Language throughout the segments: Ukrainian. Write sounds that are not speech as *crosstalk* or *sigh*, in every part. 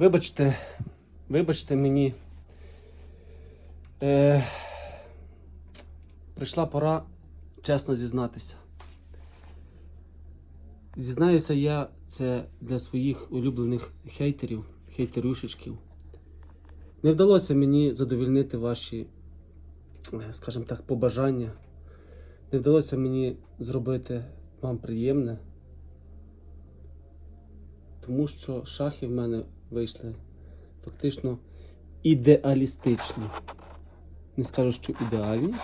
Вибачте, вибачте мені. Е, прийшла пора чесно зізнатися. Зізнаюся я це для своїх улюблених хейтерів, хейтерюшечків. Не вдалося мені задовільнити ваші, е, скажімо так, побажання. Не вдалося мені зробити вам приємне. Тому що шахи в мене вийшли фактично ідеалістичні. Не скажу, що ідеальні,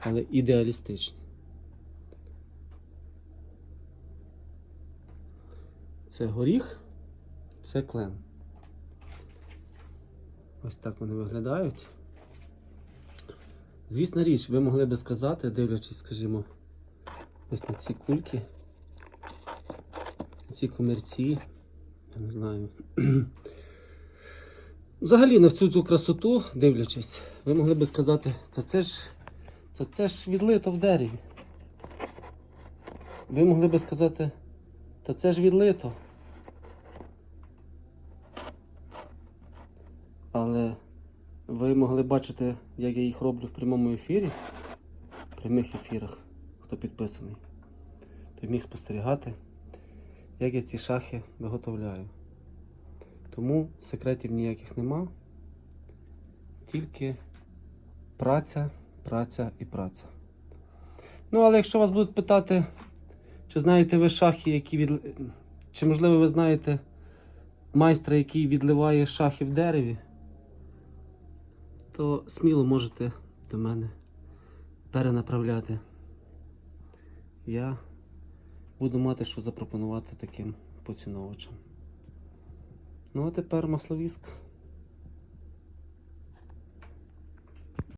але ідеалістичні. Це горіх, це клен. Ось так вони виглядають. Звісна річ, ви могли би сказати, дивлячись, скажімо, ось на ці кульки, на ці комірці, не знаю. *clears throat* Взагалі на всю цю красоту, дивлячись, ви могли би сказати, та це ж, та це ж відлито в дереві. Ви могли би сказати, та це ж відлито. Але ви могли бачити, як я їх роблю в прямому ефірі, в прямих ефірах, хто підписаний, той міг спостерігати, як я ці шахи виготовляю. Тому секретів ніяких нема. Тільки праця, праця і праця. Ну, але якщо вас будуть питати, чи знаєте ви шахи, які від... Чи можливо ви знаєте майстра, який відливає шахи в дереві, то сміло можете до мене перенаправляти. Я буду мати що запропонувати таким поціновувачам. Ну а тепер масловіск.